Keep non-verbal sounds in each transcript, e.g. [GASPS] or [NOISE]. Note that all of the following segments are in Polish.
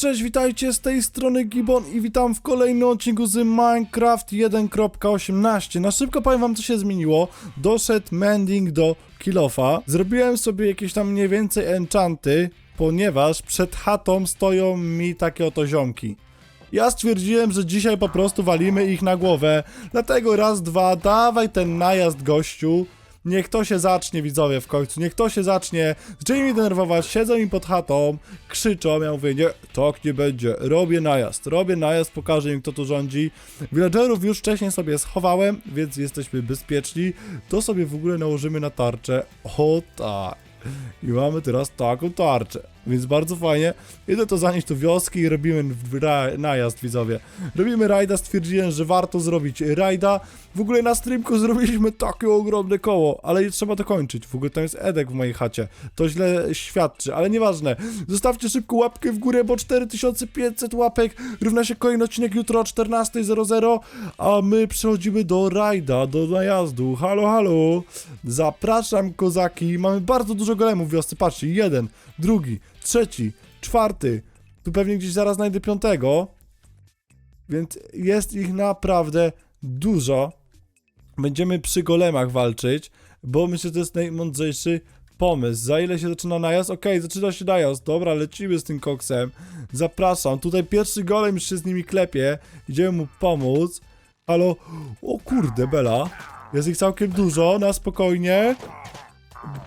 cześć, witajcie z tej strony Gibbon i witam w kolejnym odcinku z Minecraft 1.18. Na szybko powiem wam co się zmieniło. Doszedł mending do kilofa. Zrobiłem sobie jakieś tam mniej więcej enchanty, ponieważ przed chatą stoją mi takie oto ziomki. Ja stwierdziłem, że dzisiaj po prostu walimy ich na głowę, dlatego raz, dwa, dawaj ten najazd gościu. Niech to się zacznie, widzowie, w końcu. Niech to się zacznie. Zaczęli mnie denerwować, siedzą mi pod chatą, krzyczą. Ja mówię, nie, tak nie będzie. Robię najazd, robię najazd, pokażę im, kto tu rządzi. Villagerów już wcześniej sobie schowałem, więc jesteśmy bezpieczni. To sobie w ogóle nałożymy na tarczę. O tak. I mamy teraz taką tarczę. Więc bardzo fajnie. Idę to zanieść do wioski i robimy najazd, widzowie. Robimy rajda, stwierdziłem, że warto zrobić rajda. W ogóle na streamku zrobiliśmy takie ogromne koło, ale trzeba dokończyć. W ogóle tam jest Edek w mojej chacie. To źle świadczy, ale nieważne. Zostawcie szybko łapkę w górę, bo 4500 łapek równa się kolejny odcinek jutro o 14.00, a my przechodzimy do rajda, do najazdu. Halo, halo. Zapraszam, kozaki. Mamy bardzo dużo golemów w wiosce. Patrzcie, jeden, drugi, trzeci, czwarty. Tu pewnie gdzieś zaraz znajdę piątego. Więc jest ich naprawdę dużo. Będziemy przy golemach walczyć, bo myślę, że to jest najmądrzejszy pomysł. Za ile się zaczyna najazd? Okej, zaczyna się najazd. Dobra, lecimy z tym koksem. Zapraszam. Tutaj pierwszy golem już się z nimi klepie. Idziemy mu pomóc. Halo? O kurde, Bela. Jest ich całkiem dużo, na spokojnie.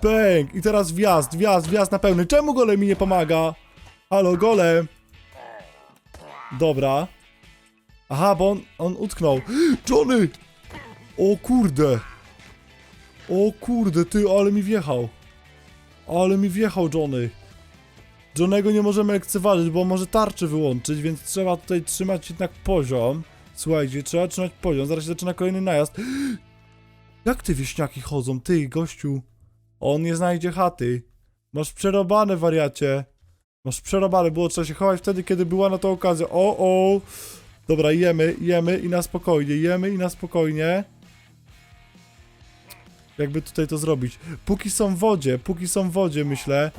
Bęk! I teraz wjazd, wjazd, wjazd na pełny. Czemu golem mi nie pomaga? Halo, golem! Dobra. Aha, bo on, on utknął. [GASPS] Johnny! O kurde! O kurde, ty, ale mi wjechał. Ale mi wjechał Johnny. Johnnego nie możemy lekceważyć, bo może tarczy wyłączyć, więc trzeba tutaj trzymać jednak poziom. Słuchajcie, trzeba trzymać poziom, zaraz się zaczyna kolejny najazd. [GASPS] Jak te wieśniaki chodzą, ty, gościu? On nie znajdzie chaty. Masz przerobane, wariacie. Masz przerobane, było trzeba się chować wtedy, kiedy była na to okazja. O, o. Dobra, jemy, jemy i na spokojnie, jemy i na spokojnie. Jakby tutaj to zrobić? Póki są w wodzie, póki są w wodzie, myślę.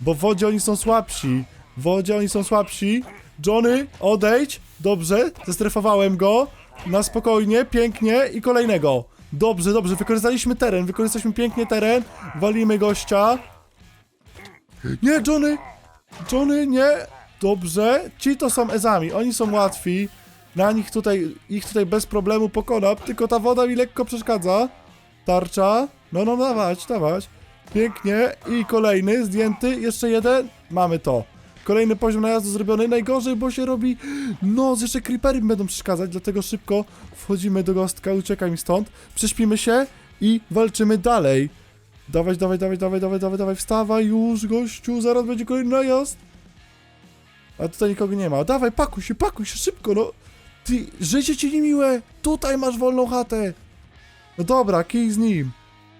Bo w wodzie oni są słabsi. W wodzie oni są słabsi. Johnny, odejdź. Dobrze, zestrefowałem go. Na spokojnie, pięknie i kolejnego. Dobrze, dobrze, wykorzystaliśmy teren, wykorzystaliśmy pięknie teren. Walimy gościa. Nie, Johnny! Johnny, nie! Dobrze, ci to są ezami, oni są łatwi. Na nich tutaj, ich tutaj bez problemu pokonam, tylko ta woda mi lekko przeszkadza. Tarcza, no, no, dawać, dawać. Pięknie i kolejny, zdjęty, jeszcze jeden, mamy to. Kolejny poziom najazdu zrobiony, najgorzej, bo się robi noc, jeszcze creepery będą przeszkadzać, dlatego szybko wchodzimy do gostka, uciekaj stąd, prześpimy się i walczymy dalej. Dawać, dawaj, dawaj, dawaj, dawaj, dawaj, dawaj, wstawaj już, gościu, zaraz będzie kolejny najazd. A tutaj nikogo nie ma. Dawaj, pakuj się, pakuj się, szybko, no. Ty, życie ci niemiłe, tutaj masz wolną chatę. No dobra, kij z nim.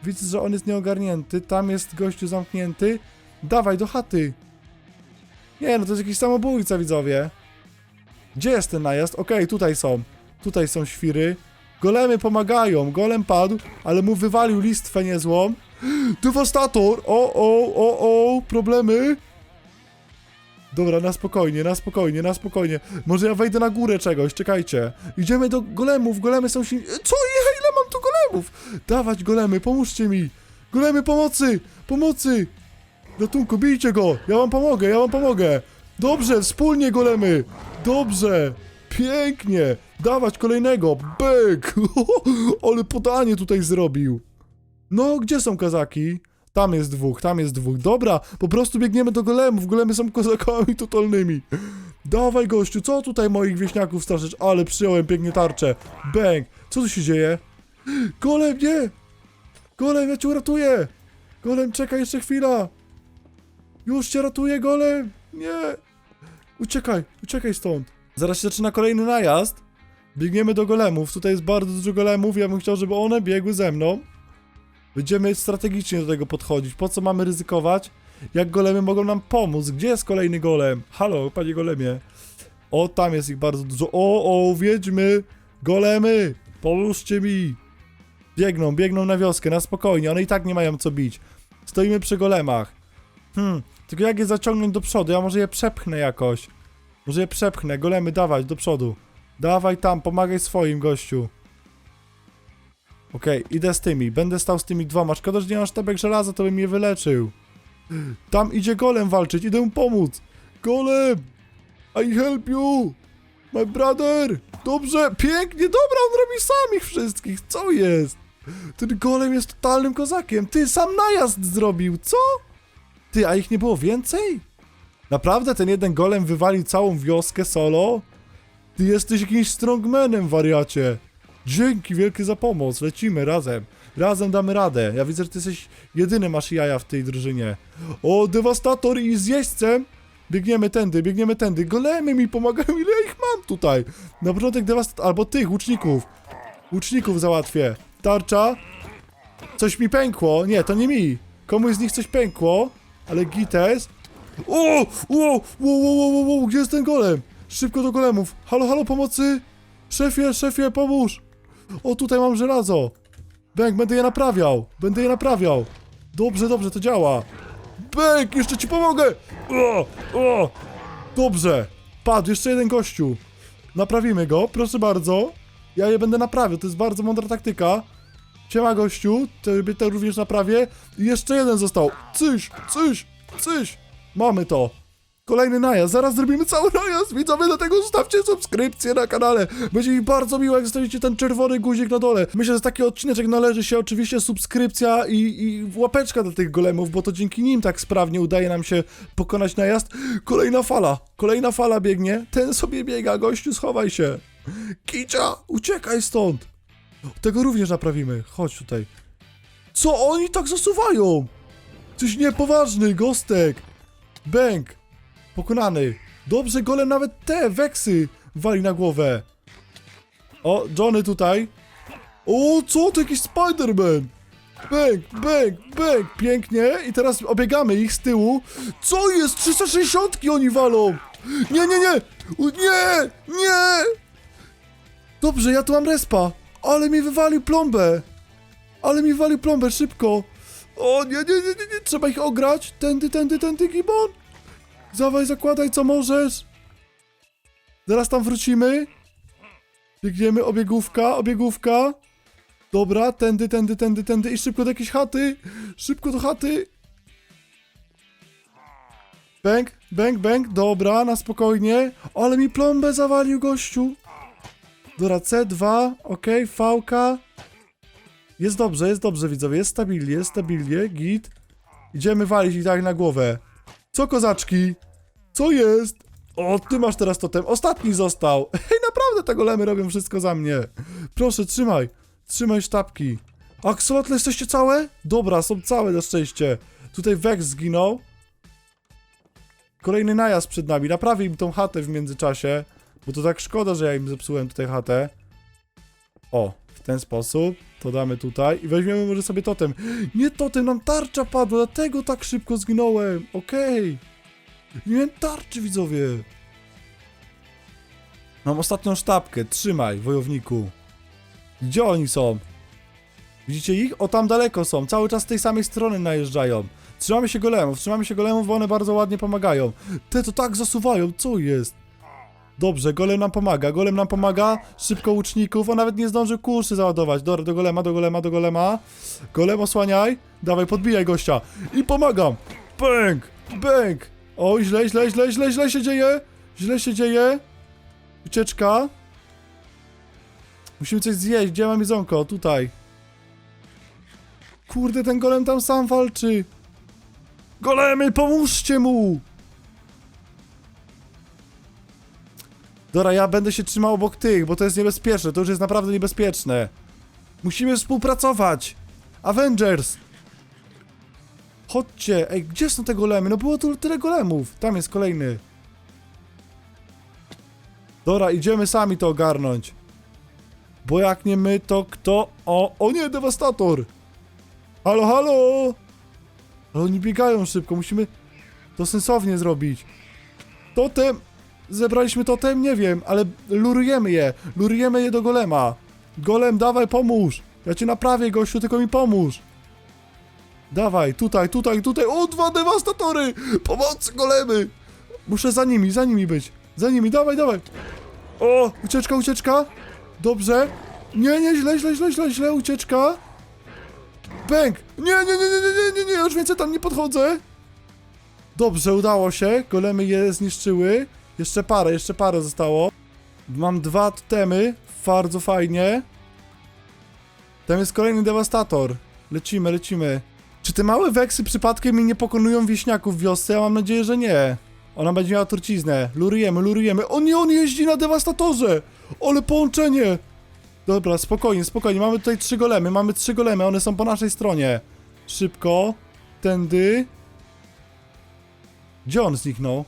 Widzę, że on jest nieogarnięty, tam jest gościu zamknięty. Dawaj, do chaty. Nie, no to jest jakiś samobójca, widzowie. Gdzie jest ten najazd? Okej, tutaj są. Tutaj są świry. Golemy pomagają. Golem padł, ale mu wywalił listwę niezłą. Devastator! O, o, o, o, problemy. Dobra, na spokojnie, na spokojnie, na spokojnie. Może ja wejdę na górę czegoś, czekajcie. Idziemy do golemów, golemy są silni... Co? Ja, ile mam tu golemów? Dawać golemy, pomóżcie mi. Golemy pomocy, pomocy. Ratunku, bijcie go, ja wam pomogę, ja wam pomogę. Dobrze, wspólnie golemy. Dobrze, pięknie. Dawać kolejnego, byk. [LAUGHS] Ale podanie tutaj zrobił. No, gdzie są kazaki? Tam jest dwóch, tam jest dwóch. Dobra, po prostu biegniemy do golemów. Golemy są kozakami totalnymi. Dawaj, gościu, co tutaj moich wieśniaków straszysz? Ale przyjąłem pięknie tarczę. Bang. Co tu się dzieje? Golem, nie! Golem, ja cię uratuję! Golem, czekaj jeszcze chwila! Już cię ratuję, golem! Nie! Uciekaj, uciekaj stąd. Zaraz się zaczyna kolejny najazd. Biegniemy do golemów. Tutaj jest bardzo dużo golemów. Ja bym chciał, żeby one biegły ze mną. Będziemy strategicznie do tego podchodzić. Po co mamy ryzykować? Jak golemy mogą nam pomóc? Gdzie jest kolejny golem? Halo, panie golemie. O, tam jest ich bardzo dużo. O, o, wiedźmy! Golemy! Pomóżcie mi! Biegną, biegną na wioskę, na spokojnie. One i tak nie mają co bić. Stoimy przy golemach. Hmm, tylko jak je zaciągnąć do przodu? Ja może je przepchnę jakoś. Może je przepchnę, golemy, dawać do przodu. Dawaj tam, pomagaj swoim, gościu. Okej, idę z tymi, będę stał z tymi dwoma. Szkoda, że nie mam sztabek żelaza, to bym je wyleczył. Tam idzie golem walczyć, idę mu pomóc. Golem! I help you! My brother! Dobrze, pięknie, dobra, on robi sam ich wszystkich, co jest? Ten golem jest totalnym kozakiem. Ty, sam najazd zrobił, co? Ty, a ich nie było więcej? Naprawdę ten jeden golem wywalił całą wioskę solo? Ty jesteś jakimś strongmanem, wariacie. Dzięki wielkie za pomoc, lecimy razem. Razem damy radę. Ja widzę, że ty jesteś jedyny masz jaja w tej drużynie. O, dewastator i z jeźdźcem. Biegniemy tędy, biegniemy tędy. Golemy mi pomagają, ile ich mam tutaj. Na początek dewastator, albo tych, łuczników. Łuczników załatwię. Tarcza. Coś mi pękło. Nie, to nie mi. Komuś z nich coś pękło, ale gites. O! O! Wow, wow, wow, gdzie jest ten golem? Szybko do golemów. Halo, halo, pomocy! Szefie, szefie, pomóż! O, tutaj mam żelazo. Bęk, będę je naprawiał. Będę je naprawiał. Dobrze, dobrze, to działa. Bęk, jeszcze ci pomogę! O! O! Dobrze. Padł, jeszcze jeden gościu. Naprawimy go, proszę bardzo. Ja je będę naprawiał, to jest bardzo mądra taktyka. Siema gościu, to, to również naprawię. I jeszcze jeden został. Cyś, cyś, cyś. Mamy to. Kolejny najazd, zaraz zrobimy cały najazd. Widzowie, dlatego zostawcie subskrypcję na kanale. Będzie mi bardzo miło, jak zostawicie ten czerwony guzik na dole. Myślę, że taki odcineczek należy się oczywiście subskrypcja i, i łapeczka dla tych golemów, bo to dzięki nim tak sprawnie udaje nam się pokonać najazd. Kolejna fala, kolejna fala biegnie. Ten sobie biega, gościu, schowaj się. Kicia, uciekaj stąd. Tego również naprawimy. Chodź tutaj. Co oni tak zasuwają? Coś niepoważny, gostek. Bęk. Pokonany. Dobrze, golem nawet te weksy wali na głowę. O, Johnny tutaj. O, co? To jakiś Spider-Man. Bęk, bęk, bęk. Pięknie. I teraz obiegamy ich z tyłu. Co jest? 360 oni walą. Nie, nie, nie. Nie, nie. Dobrze, ja tu mam respa. Ale mi wywalił plombę. Ale mi wywalił plombę, szybko. O, nie, nie, nie, nie, nie. Trzeba ich ograć. Tędy, tędy, tędy, Gibon. Zawaj, zakładaj co możesz. Zaraz tam wrócimy. Biegniemy, obiegówka, obiegówka. Dobra, tędy, tędy, tędy, tędy i szybko do jakiejś chaty. Szybko do chaty. Bęk, bęk, bęk, dobra, na spokojnie. Ale mi plombę zawalił gościu. Dobra, C2, ok, VK. Jest dobrze, jest dobrze, widzowie, jest stabilnie, jest stabilnie, git. Idziemy walić ich tak na głowę. Co kozaczki? Co jest? O, ty masz teraz totem. Ostatni został. [LAUGHS] Hej, naprawdę te golemy robią wszystko za mnie. Proszę, trzymaj. Trzymaj sztabki. Axolotle, jesteście całe? Dobra, są całe na szczęście. Tutaj Vex zginął. Kolejny najazd przed nami. Naprawię im tą chatę w międzyczasie. Bo to tak szkoda, że ja im zepsułem tutaj chatę. O, w ten sposób. To damy tutaj i weźmiemy może sobie totem. Nie totem, nam tarcza padła, dlatego tak szybko zginąłem. Okej. Nie miałem tarczy, widzowie. Mam ostatnią sztabkę. Trzymaj, wojowniku. Gdzie oni są? Widzicie ich? O, tam daleko są. Cały czas z tej samej strony najeżdżają. Trzymamy się golemów, trzymamy się golemów, bo one bardzo ładnie pomagają. Te to tak zasuwają, co jest? Dobrze, golem nam pomaga, golem nam pomaga, szybko łuczników, on nawet nie zdążył kurszy załadować. Dobra, do golema, do golema, do golema. Golem osłaniaj, dawaj, podbijaj gościa. I pomagam. Bęk, bęk. O, źle, źle, źle, źle, źle się dzieje. Źle się dzieje. Ucieczka. Musimy coś zjeść, gdzie mam jedzonko? Tutaj. Kurde, ten golem tam sam walczy. Golemy, pomóżcie mu! Dobra, ja będę się trzymał obok tych, bo to jest niebezpieczne, to już jest naprawdę niebezpieczne. Musimy współpracować! Avengers! Chodźcie, ej, gdzie są te golemy? No było tu tyle golemów. Tam jest kolejny. Dobra, idziemy sami to ogarnąć. Bo jak nie my, to kto? O, o nie, dewastator! Halo, halo! Ale oni biegają szybko, musimy to sensownie zrobić. Totem! Zebraliśmy totem? Nie wiem, ale lurujemy je. Lurujemy je do golema. Golem, dawaj, pomóż. Ja cię naprawię, gościu, tylko mi pomóż. Dawaj, tutaj, tutaj, tutaj. O, dwa dewastatory! Pomocy, golemy! Muszę za nimi, za nimi być. Za nimi, dawaj, dawaj. O, ucieczka, ucieczka. Dobrze. Nie, nie, źle, źle, źle, źle, źle, ucieczka. Bęk. Nie, nie, nie, nie, nie, nie, nie, nie, już więcej tam nie podchodzę. Dobrze, udało się. Golemy je zniszczyły. Jeszcze parę, jeszcze parę zostało. Mam dwa totemy. Bardzo fajnie. Tam jest kolejny dewastator. Lecimy, lecimy. Czy te małe weksy przypadkiem mi nie pokonują wieśniaków w wiosce? Ja mam nadzieję, że nie. Ona będzie miała truciznę. Lurujemy, lurujemy. O nie, on jeździ na dewastatorze! Ale połączenie! Dobra, spokojnie, spokojnie. Mamy tutaj trzy golemy, mamy trzy golemy, one są po naszej stronie. Szybko. Tędy. Gdzie on zniknął?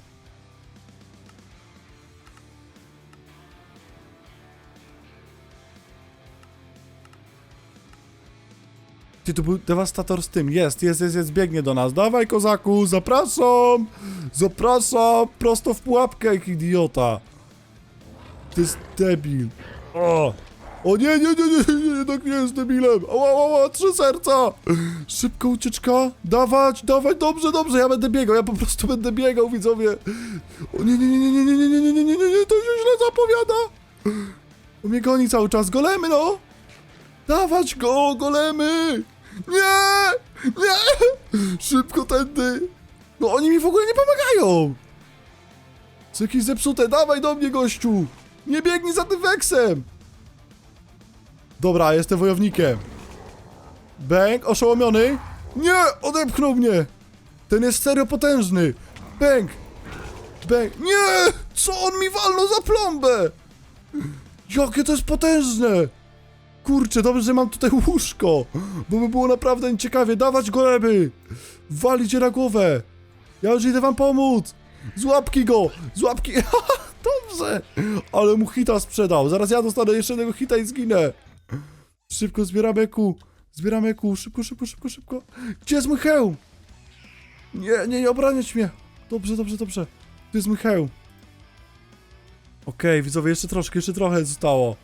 Ty, tu był dewastator z tym. Jest, jest, jest, jest, biegnie do nas. Dawaj, kozaku, zapraszam! Zapraszam! Prosto w pułapkę, jak idiota. Ty jest debil. O! O nie, nie, nie, nie, nie, jednak nie jest debilem. Ała, ała, trzy serca. Szybko ucieczka. Dawać, dawać, dobrze, dobrze, ja będę biegał, ja po prostu będę biegał, widzowie. O nie, nie, nie, nie, nie, nie, nie, nie, nie, nie, nie, nie, to się źle zapowiada. On mnie goni cały czas, golemy, no. Dawać go, golemy. Nie, nie. Szybko tędy. No oni mi w ogóle nie pomagają. Co jakieś zepsute, dawaj do mnie, gościu. Nie biegnij za tym weksem. Dobra, jestem wojownikiem. Bęk, oszołomiony. Nie, odepchnął mnie. Ten jest serio potężny. Bęk. Bęk. Nie! Co on mi walnął za plombę? Jakie to jest potężne. Kurczę, dobrze, że mam tutaj łóżko. Bo by było naprawdę ciekawie. Dawać golemy. Walić je na głowę. Ja już idę wam pomóc. Złapki go. Złapki. [LAUGHS] Dobrze. Ale mu hita sprzedał. Zaraz ja dostanę jeszcze jednego hita i zginę. Szybko zbieramy ku. Zbieramy ku. Szybko, szybko, szybko, szybko. Gdzie jest mój hełm? Nie, nie, nie obraniać mnie. Dobrze, dobrze, dobrze. Tu jest mój hełm. Okej, widzowie, jeszcze troszkę, jeszcze trochę zostało.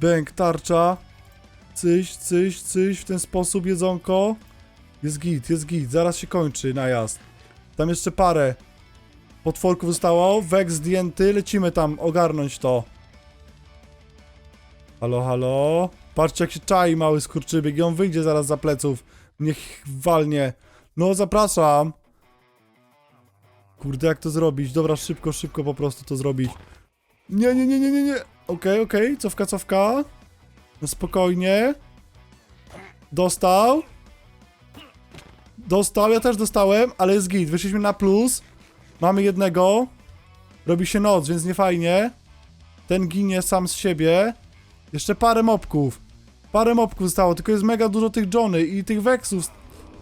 Bęk, tarcza. Cyś, cyś, cyś. W ten sposób jedzonko. Jest git, jest git. Zaraz się kończy najazd. Tam jeszcze parę potworków zostało. Wek zdjęty. Lecimy tam ogarnąć to. Halo, halo. Patrzcie jak się czai mały skurczybyk i on wyjdzie zaraz za pleców. Niech walnie. No, zapraszam. Kurde, jak to zrobić? Dobra, szybko, szybko po prostu to zrobić. Nie, nie, nie, nie, nie, nie. Okej, okej, cofka, cofka. No spokojnie. Dostał. Dostał, ja też dostałem, ale jest git. Wyszliśmy na plus. Mamy jednego. Robi się noc, więc nie fajnie. Ten ginie sam z siebie. Jeszcze parę mopków. Parę mopków zostało, tylko jest mega dużo tych Johnny i tych Vexów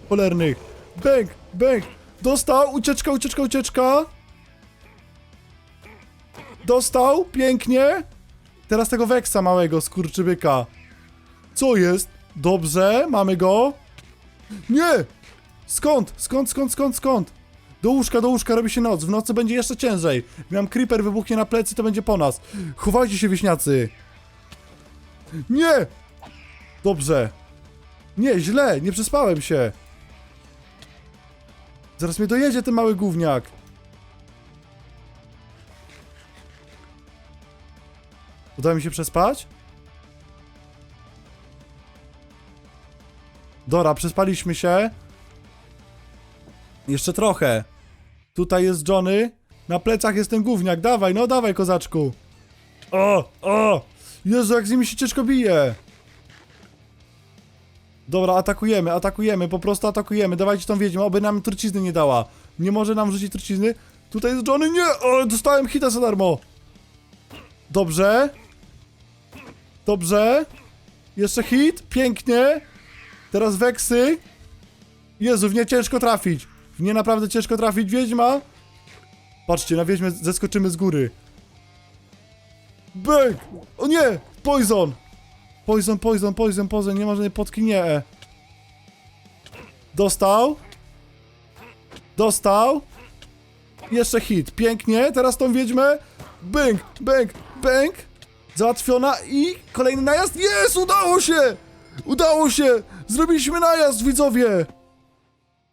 cholernych. Bęk, bęk. Dostał, ucieczka, ucieczka, ucieczka. Dostał, pięknie. Teraz tego Vexa małego, skurczybyka. Co jest? Dobrze, mamy go. Nie! Skąd? Skąd, skąd, skąd, skąd? Do łóżka, do łóżka, robi się noc. W nocy będzie jeszcze ciężej. Miałem creeper, wybuchnie na plecy, to będzie po nas. Chowajcie się, wieśniacy. Nie! Dobrze. Nie, źle, nie przespałem się. Zaraz mnie dojedzie ten mały gówniak. Udało mi się przespać? Dobra, przespaliśmy się. Jeszcze trochę. Tutaj jest Johnny. Na plecach jest ten gówniak. Dawaj, no dawaj, kozaczku. O, o! Jezu, jak z nimi się ciężko bije. Dobra, atakujemy, atakujemy, po prostu atakujemy. Dawajcie tą wiedźmę, oby nam trucizny nie dała. Nie może nam rzucić trucizny. Tutaj jest Johnny, nie! O, dostałem hita za darmo. Dobrze. Dobrze. Jeszcze hit, pięknie. Teraz weksy. Jezu, w nie ciężko trafić. W nie naprawdę ciężko trafić, wiedźma. Patrzcie, na wiedźmę zeskoczymy z góry. Bęk! O nie! Poison! Poison, poison, poison, poison, nie ma żadnej potki, nie. Dostał. Dostał. Jeszcze hit, pięknie, teraz tą wiedźmę. Bęk, bęk, bęk. Załatwiona i kolejny najazd. Jest, udało się! Udało się! Zrobiliśmy najazd, widzowie!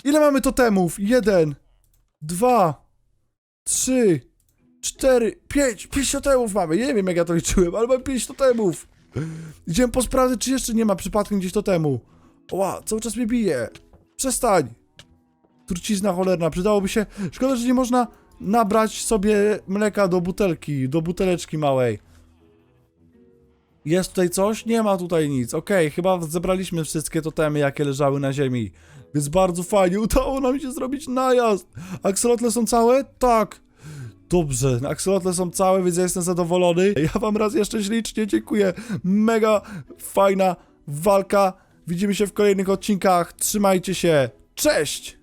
Ile mamy totemów? Jeden, dwa, trzy, cztery, pięć, pięć totemów mamy. Nie wiem jak ja to liczyłem, ale mamy pięć totemów. Idziemy posprawdzić, czy jeszcze nie ma przypadkiem gdzieś totemu. Ła, cały czas mnie bije. Przestań. Trucizna cholerna, przydałoby się. Szkoda, że nie można nabrać sobie mleka do butelki, do buteleczki małej. Jest tutaj coś? Nie ma tutaj nic. Okej, chyba zebraliśmy wszystkie totemy, jakie leżały na ziemi. Więc bardzo fajnie, udało nam się zrobić najazd. Axolotle są całe? Tak. Dobrze, axolotle są całe, więc ja jestem zadowolony. [LAUGHS] Ja wam raz jeszcze ślicznie dziękuję. Mega fajna walka. Widzimy się w kolejnych odcinkach. Trzymajcie się. Cześć!